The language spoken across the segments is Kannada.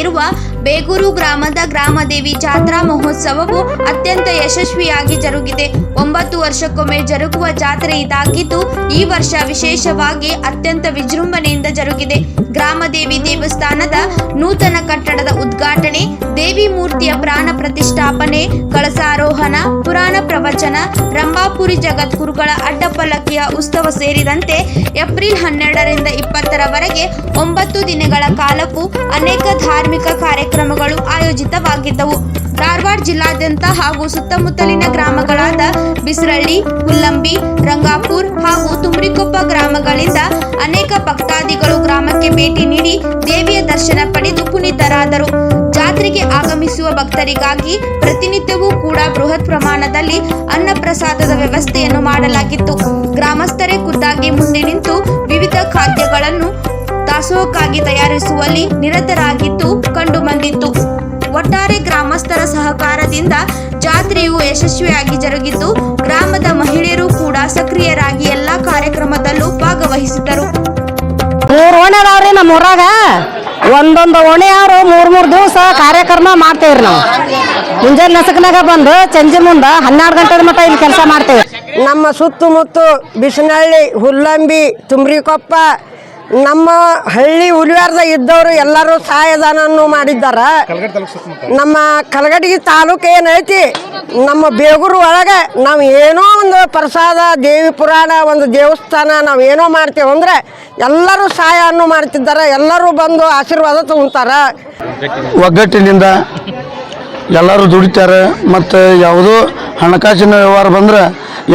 ಕೇಂದ್ರವಾಗಿರುವ ಬೇಗೂರು ಗ್ರಾಮದ ಗ್ರಾಮದೇವಿ ಜಾತ್ರಾ ಮಹೋತ್ಸವವು ಅತ್ಯಂತ ಯಶಸ್ವಿಯಾಗಿ ಜರುಗಿದೆ. ಒಂಬತ್ತು ವರ್ಷಕ್ಕೊಮ್ಮೆ ಜರುಗುವ ಜಾತ್ರೆ ಇದಾಗಿದ್ದು, ಈ ವರ್ಷ ವಿಶೇಷವಾಗಿ ಅತ್ಯಂತ ವಿಜೃಂಭಣೆಯಿಂದ ಜರುಗಿದೆ. ಗ್ರಾಮದೇವಿ ದೇವಸ್ಥಾನದ ನೂತನ ಕಟ್ಟಡದ ಪ್ರತಿಷ್ಠಾಪನೆ, ಕಳಸಾರೋಹಣ, ಪುರಾಣ ಪ್ರವಚನ, ರಂಭಾಪುರಿ ಜಗದ್ಗುರುಗಳ ಅಡ್ಡಪಲ್ಲಕ್ಕಿಯ ಉತ್ಸವ ಸೇರಿದಂತೆ ಏಪ್ರಿಲ್ ಹನ್ನೆರಡರಿಂದ ಇಪ್ಪತ್ತರವರೆಗೆ ಒಂಬತ್ತು ದಿನಗಳ ಕಾಲಕ್ಕೂ ಅನೇಕ ಧಾರ್ಮಿಕ ಕಾರ್ಯಕ್ರಮಗಳು ಆಯೋಜಿತವಾಗಿದ್ದವು. ಧಾರವಾಡ ಜಿಲ್ಲಾದ್ಯಂತ ಹಾಗೂ ಸುತ್ತಮುತ್ತಲಿನ ಗ್ರಾಮಗಳಾದ ಬಿಸರಳ್ಳಿ ಹುಲ್ಲಂಬಿ ರಂಗಾಪುರ್ ಹಾಗೂ ತುಮ್ರಿಕೊಪ್ಪ ಗ್ರಾಮಗಳಿಂದ ಅನೇಕ ಭಕ್ತಾದಿಗಳು ಗ್ರಾಮಕ್ಕೆ ಭೇಟಿ ನೀಡಿ ದೇವಿಯ ದರ್ಶನ ಪಡೆದು ಪುನೀತರಾದರು. ಜಾತ್ರೆಗೆ ಆಗಮಿಸುವ ಭಕ್ತರಿಗಾಗಿ ಪ್ರತಿನಿತ್ಯವೂ ಕೂಡ ಬೃಹತ್ ಪ್ರಮಾಣದಲ್ಲಿ ಅನ್ನ ಪ್ರಸಾದದ ವ್ಯವಸ್ಥೆಯನ್ನು ಮಾಡಲಾಗಿತ್ತು. ಗ್ರಾಮಸ್ಥರೇ ಖುದ್ದಾಗಿ ಮುಂದೆ ನಿಂತು ವಿವಿಧ ಖಾದ್ಯಗಳನ್ನು ದಾಸೋಹಕ್ಕಾಗಿ ತಯಾರಿಸುವಲ್ಲಿ ನಿರತರಾಗಿದ್ದು ಕಂಡು ಬಂದಿತ್ತು. ಒಟ್ಟಾರೆ ಗ್ರಾಮಸ್ಥರ ಸಹಕಾರದಿಂದ ಜಾತ್ರೆಯು ಯಶಸ್ವಿಯಾಗಿ ಜರುಗಿದ್ದು, ಗ್ರಾಮದ ಮಹಿಳೆಯರು ಕೂಡ ಸಕ್ರಿಯರಾಗಿ ಎಲ್ಲಾ ಕಾರ್ಯಕ್ರಮದಲ್ಲೂ ಭಾಗವಹಿಸಿದರು ನಮ್ಮ ಊರಾಗ ಒಂದೊಂದು ಓಣಿ ಅವ್ರು ಮೂರ್ ಮೂರ್ ದಿವಸ ಕಾರ್ಯಕ್ರಮ ಮಾಡ್ತೇವ್ರಿ ನಾವು. ಮುಂಜಾನೆ ನಸಕನಾಗ ಬಂದು ಸಂಜೆ ಮುಂದ ಹನ್ನೆರಡು ಗಂಟೆ ಮಟ್ಟ ಇಲ್ಲಿ ಕೆಲಸ ಮಾಡ್ತೇವೆ ನಮ್ಮ ಸುತ್ತಮುತ್ತ ಬಿಸನಹಳ್ಳಿ ಹುಲ್ಲಂಬಿ, ತುಮ್ರಿಕೊಪ್ಪ ನಮ್ಮ ಹಳ್ಳಿ ಹುಲಿವಾರದ ಇದ್ದವರು ಎಲ್ಲರೂ ಸಹಾಯದಾನವನ್ನು ಮಾಡಿದ್ದಾರೆ. ನಮ್ಮ ಕಲಗಡಿಗೆ ತಾಲೂಕು ಏನೈತಿ? ನಮ್ಮ ಬೇಗೂರು ಒಳಗೆ ನಾವು ಏನೋ ಒಂದು ಪ್ರಸಾದ ದೇವಿ ಪುರಾಣ ಒಂದು ದೇವಸ್ಥಾನ ನಾವು ಏನೋ ಮಾಡ್ತೇವೆ ಅಂದರೆ ಎಲ್ಲರೂ ಸಹಾಯವನ್ನು ಮಾಡ್ತಿದ್ದಾರೆ. ಎಲ್ಲರೂ ಬಂದು ಆಶೀರ್ವಾದ ತಗೊಂತಾರ. ಒಗ್ಗಟ್ಟಿನಿಂದ ಎಲ್ಲರೂ ದುಡಿತಾರೆ. ಮತ್ತು ಯಾವುದೋ ಹಣಕಾಸಿನ ವ್ಯವಹಾರ ಬಂದ್ರೆ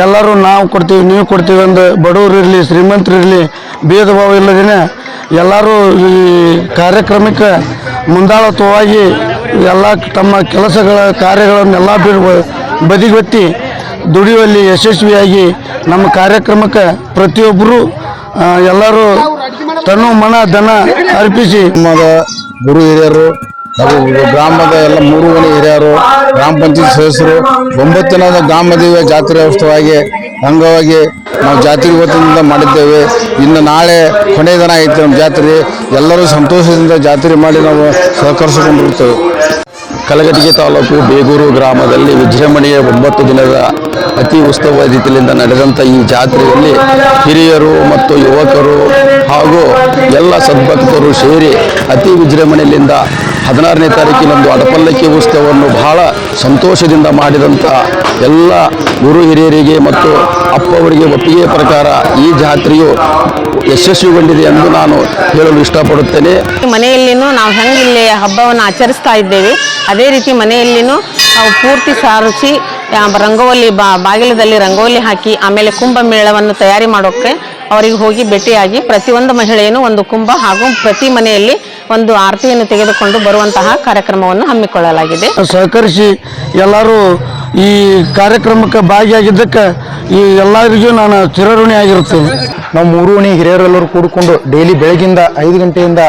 ಎಲ್ಲರೂ ನಾವು ಕೊಡ್ತೀವಿ, ನೀವು ಕೊಡ್ತೀವಿ ಅಂದು ಬಡವರು ಇರಲಿ, ಶ್ರೀಮಂತರು ಇರಲಿ, ಭೇದ ಭಾವ ಇಲ್ಲದೇ ಎಲ್ಲರೂ ಈ ಕಾರ್ಯಕ್ರಮಕ್ಕೆ ಮುಂದಾಳತ್ವವಾಗಿ ಎಲ್ಲ ತಮ್ಮ ಕೆಲಸಗಳ ಕಾರ್ಯಗಳನ್ನೆಲ್ಲ ಬಿಡುವ ಬದಿಗೊತ್ತಿ ದುಡಿಯುವಲ್ಲಿ ಯಶಸ್ವಿಯಾಗಿ ನಮ್ಮ ಕಾರ್ಯಕ್ರಮಕ್ಕೆ ಪ್ರತಿಯೊಬ್ಬರು ಎಲ್ಲರೂ ತನು ಮನ, ಧನ ಅರ್ಪಿಸಿ. ನಮ್ಮದ ಗುರು ಹಿರಿಯರು ಗ್ರಾಮದ ಎಲ್ಲ ಮೂರು ಮನೆ ಹಿರಿಯರು ಗ್ರಾಮ ಪಂಚಾಯತ್ ಸದಸ್ಯರು ಒಂಬತ್ತು ದಿನದ ಗ್ರಾಮದೇವಿಯ ಜಾತ್ರೆ ಉತ್ಸವವಾಗಿ ಅಂಗವಾಗಿ ನಾವು ಜಾತ್ರೆ ವತಿಯಿಂದ ಮಾಡಿದ್ದೇವೆ. ಇನ್ನು ನಾಳೆ ಕೊನೆಯ ದಿನ ಐತೆ ನಮ್ಮ ಜಾತ್ರೆ. ಎಲ್ಲರೂ ಸಂತೋಷದಿಂದ ಜಾತ್ರೆ ಮಾಡಿ ನಾವು ಸಹಕರಿಸಿಕೊಂಡಿರ್ತೇವೆ. ಕಲಗಟಿಗೆ ತಾಲೂಕು ಬೇಗೂರು ಗ್ರಾಮದಲ್ಲಿ ವಿಜೃಂಭಣೆಯ ಒಂಬತ್ತು ದಿನದ ಅತಿ ಉತ್ಸವ ರೀತಿಯಿಂದ ನಡೆದಂಥ ಈ ಜಾತ್ರೆಯಲ್ಲಿ ಹಿರಿಯರು ಮತ್ತು ಯುವಕರು ಹಾಗೂ ಎಲ್ಲ ಸದ್ಭಕ್ತರು ಸೇರಿ ಅತಿ ವಿಜೃಂಭಣೆಯಿಂದ ಹದಿನಾರನೇ ತಾರೀಕಿನಂದು ಅಡಪಲ್ಲಕ್ಕಿ ಉತ್ಸವವನ್ನು ಬಹಳ ಸಂತೋಷದಿಂದ ಮಾಡಿದಂಥ ಎಲ್ಲ ಗುರು ಹಿರಿಯರಿಗೆ ಮತ್ತು ಅಪ್ಪವರಿಗೆ ಒಪ್ಪಿಗೆ ಪ್ರಕಾರ ಈ ಜಾತ್ರೆಯು ಯಶಸ್ವಿಗೊಂಡಿದೆ ಎಂದು ನಾನು ಹೇಳಲು ಇಷ್ಟಪಡುತ್ತೇನೆ. ಮನೆಯಲ್ಲಿನೂ ನಾವು ಹೆಂಗೆ ಇಲ್ಲಿ ಹಬ್ಬವನ್ನು ಆಚರಿಸ್ತಾ ಇದ್ದೇವೆ, ಅದೇ ರೀತಿ ಮನೆಯಲ್ಲಿನೂ ನಾವು ಪೂರ್ತಿ ಸಾರಿಸಿ ರಂಗೋಲಿ ಬಾಗಿಲದಲ್ಲಿ ರಂಗೋಲಿ ಹಾಕಿ, ಆಮೇಲೆ ಕುಂಭಮೇಳವನ್ನು ತಯಾರಿ ಮಾಡೋಕ್ಕೆ ಅವರಿಗೆ ಹೋಗಿ ಭೇಟಿಯಾಗಿ ಪ್ರತಿಯೊಂದು ಮಹಿಳೆಯನ್ನು ಒಂದು ಕುಂಭ ಹಾಗೂ ಪ್ರತಿ ಮನೆಯಲ್ಲಿ ಒಂದು ಆರತಿಯನ್ನು ತೆಗೆದುಕೊಂಡು ಬರುವಂತಹ ಕಾರ್ಯಕ್ರಮವನ್ನು ಹಮ್ಮಿಕೊಳ್ಳಲಾಗಿದೆ. ಸಹಕರಿಸಿ ಎಲ್ಲರೂ ಈ ಕಾರ್ಯಕ್ರಮಕ್ಕೆ ಭಾಗಿಯಾಗಿದ್ದಕ್ಕೆ ಈ ಎಲ್ಲರಿಗೂ ನಾನು ಚಿರಋಣಿ ಆಗಿರುತ್ತೇನೆ. ನಾವು ಮೂರು ಓಣಿ ಹಿರಿಯರೆಲ್ಲರೂ ಕೂಡಿಕೊಂಡು ಡೈಲಿ ಬೆಳಗಿಂದ ಐದು ಗಂಟೆಯಿಂದ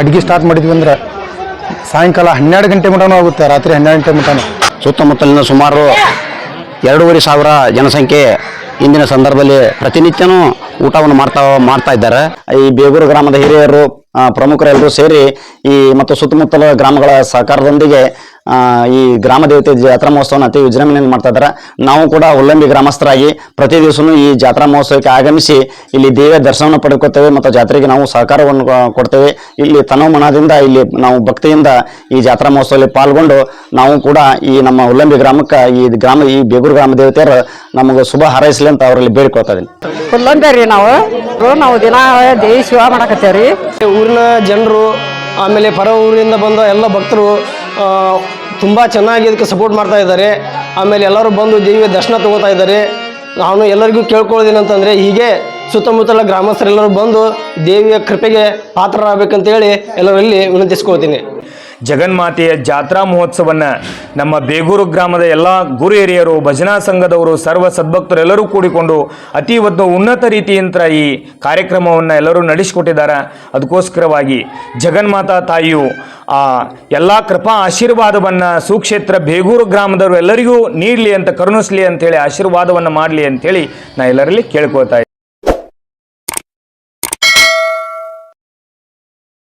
ಅಡುಗೆ ಸ್ಟಾರ್ಟ್ ಮಾಡಿದ್ವಿ ಅಂದ್ರೆ ಸಾಯಂಕಾಲ ಹನ್ನೆರಡು ಗಂಟೆ ಮಟನೂ ಆಗುತ್ತೆ ರಾತ್ರಿ ಹನ್ನೆರಡು ಗಂಟೆ ಮಟನೂ ಸುತ್ತಮುತ್ತಲಿನ ಸುಮಾರು ಎರಡೂವರೆ ಸಾವಿರ ಜನಸಂಖ್ಯೆ ಇಂದಿನ ಸಂದರ್ಭದಲ್ಲಿ ಪ್ರತಿನಿತ್ಯನೂ ಊಟವನ್ನು ಮಾಡ್ತಾ ಮಾಡ್ತಾ ಇದ್ದಾರೆ. ಈ ಬೇಗೂರು ಗ್ರಾಮದ ಹಿರಿಯರು ಪ್ರಮುಖರೆಲ್ಲರೂ ಸೇರಿ ಈ ಮತ್ತು ಸುತ್ತಮುತ್ತಲ ಗ್ರಾಮಗಳ ಸಹಕಾರದೊಂದಿಗೆ ಈ ಗ್ರಾಮ ದೇವತೆ ಜಾತ್ರಾ ಮಹೋತ್ಸವನ ಅತಿ ವಿಜೃಂಭಣೆಯಿಂದ ಮಾಡ್ತಾ ಇದ್ದಾರೆ. ನಾವು ಕೂಡ ಉಲ್ಲಂಬಿ ಗ್ರಾಮಸ್ಥರಾಗಿ ಪ್ರತಿ ದಿವಸನೂ ಈ ಜಾತ್ರಾ ಮಹೋತ್ಸವಕ್ಕೆ ಆಗಮಿಸಿ ಇಲ್ಲಿ ದೇವಿಯ ದರ್ಶನವನ್ನು ಪಡ್ಕೊತೇವೆ ಮತ್ತು ಜಾತ್ರೆಗೆ ನಾವು ಸಹಕಾರವನ್ನು ಕೊಡ್ತೇವೆ. ಇಲ್ಲಿ ತನೋಮನದಿಂದ ಇಲ್ಲಿ ನಾವು ಭಕ್ತಿಯಿಂದ ಈ ಜಾತ್ರಾ ಮಹೋತ್ಸವದಲ್ಲಿ ಪಾಲ್ಗೊಂಡು ನಾವು ಕೂಡ ಈ ನಮ್ಮ ಉಲ್ಲಂಬಿ ಗ್ರಾಮಕ್ಕೆ ಈ ಗ್ರಾಮ ಈ ಬೇಗೂರು ಗ್ರಾಮ ದೇವತೆಯರು ನಮಗೆ ಶುಭ ಹಾರೈಸಲಿ ಅಂತ ಅವರಲ್ಲಿ ಬೇಡಿಕೊಳ್ತಾ ಇದ್ದೀನಿ. ನಾವು. ನಾವು ದಿನ ದೇವಿ ಶಿವ ಮಾಡಕತ್ತೇವ್ರಿ. ಊರಿನ ಜನರು ಆಮೇಲೆ ಪರ ಊರಿಂದ ಬಂದ ಎಲ್ಲ ಭಕ್ತರು ತುಂಬ ಚೆನ್ನಾಗಿ ಇದಕ್ಕೆ ಸಪೋರ್ಟ್ ಮಾಡ್ತಾ ಇದ್ದಾರೆ. ಆಮೇಲೆ ಎಲ್ಲರೂ ಬಂದು ದೇವಿಯ ದರ್ಶನ ತಗೋತಾ ಇದ್ದಾರೆ. ನಾನು ಎಲ್ಲರಿಗೂ ಕೇಳ್ಕೊಳ್ಳೋದೇನಂತಂದರೆ ಹೀಗೆ ಸುತ್ತಮುತ್ತಲ ಗ್ರಾಮಸ್ಥರೆಲ್ಲರೂ ಬಂದು ದೇವಿಯ ಕೃಪೆಗೆ ಪಾತ್ರರಾಗಬೇಕಂತೇಳಿ ಎಲ್ಲರಲ್ಲಿ ವಿನಂತಿಸ್ಕೊಳ್ತೀನಿ ಜಗನ್ಮಾತೆಯ ಜಾತ್ರಾ ಮಹೋತ್ಸವನ್ನ ನಮ್ಮ ಬೇಗೂರು ಗ್ರಾಮದ ಎಲ್ಲ ಗುರು ಹಿರಿಯರು, ಭಜನಾ ಸಂಘದವರು, ಸರ್ವ ಸದ್ಭಕ್ತರೆಲ್ಲರೂ ಕೂಡಿಕೊಂಡು ಅತಿ ಒಂದು ಉನ್ನತ ರೀತಿಯಂತ್ರ ಈ ಕಾರ್ಯಕ್ರಮವನ್ನು ಎಲ್ಲರೂ ನಡೆಸಿಕೊಟ್ಟಿದ್ದಾರೆ ಅದಕ್ಕೋಸ್ಕರವಾಗಿ ಜಗನ್ಮಾತಾ ತಾಯಿಯು ಆ ಎಲ್ಲ ಕೃಪಾ ಆಶೀರ್ವಾದವನ್ನು ಸುಕ್ಷೇತ್ರ ಬೇಗೂರು ಗ್ರಾಮದವರು ಎಲ್ಲರಿಗೂ ನೀಡಲಿ ಅಂತ, ಕರುಣಿಸಲಿ ಅಂತೇಳಿ ಆಶೀರ್ವಾದವನ್ನು ಮಾಡಲಿ ಅಂತೇಳಿ ನಾ ಎಲ್ಲರಲ್ಲಿ ಕೇಳ್ಕೊತಾ.